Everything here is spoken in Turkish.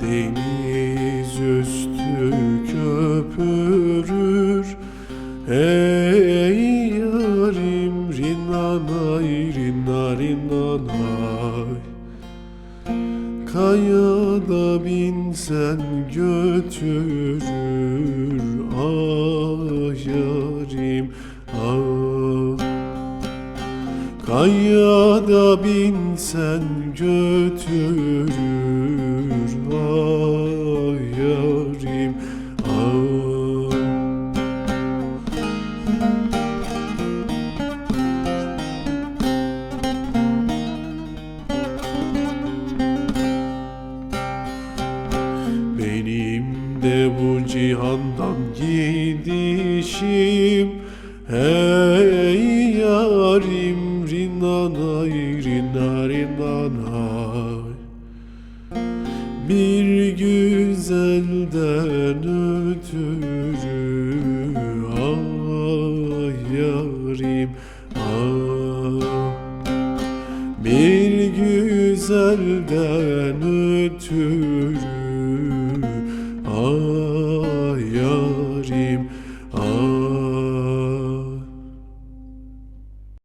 Deniz üstü köpürür Ey rinanay rina rinanay Kayada binsen götürür Ah yarim ah. Binsen götürür de bu cihandan gidişim. Hey yarim rinanay rina rinanay Bir güzelden ötürü Ah yarim ah. Bir güzelden ötürü